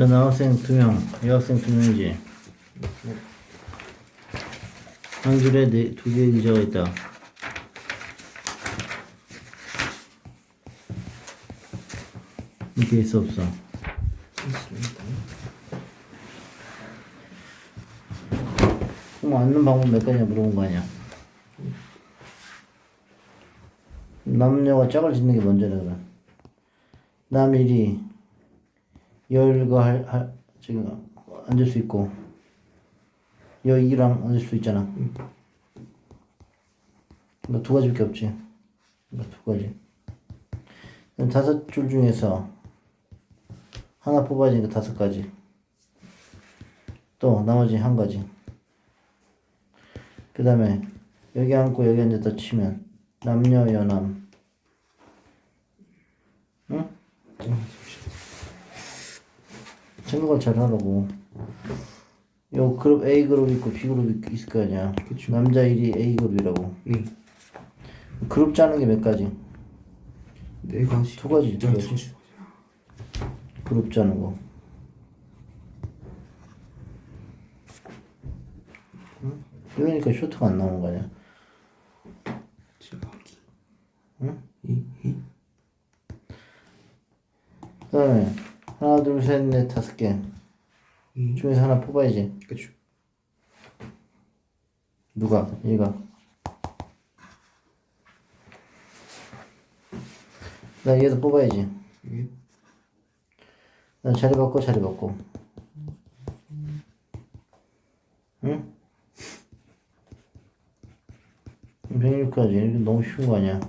저 남학생 두 명, 여학생 두 명이지. 한 줄에 네, 두 개의 의자가 있다. 이게 있어 없어? 그럼 앉는 방법 몇 가지냐 물어본 거 아니야? 남녀가 짝을 짓는 게 먼저라 그래. 남일이 열과 할, 할 지금 앉을 수 있고 여이랑 앉을 수 있잖아. 그러니까 두 가지밖에 없지. 그러니까 두 가지. 다섯 줄 중에서 하나 뽑아야지니까 다섯 가지. 또 나머지 한 가지. 그 다음에 여기 앉고 여기 앉았다 치면 남녀 여남 응? 생각을 잘 하라고 요 그룹 A 그룹 있고 B 그룹 있- 있을 거 아니야 그쵸. 남자 1이 A 그룹이라고 네. 그룹 짜는 게 몇 가지? 네 가지. 두 가지 두 네, 가지 두 가지. 그룹 짜는 거 응? 이러니까 쇼트가 안 나오는 거 아니야 지하기. 응? 이, 이. 그 다음에 하나 둘 셋 넷 다섯 개 이. 중에서 하나 뽑아야지 그쵸. 누가? 얘가. 나 얘도 뽑아야지. 예. 나 자리 바꿔, 자리 바꿔. 응? 106까지. 이거 너무 쉬운 거 아니야?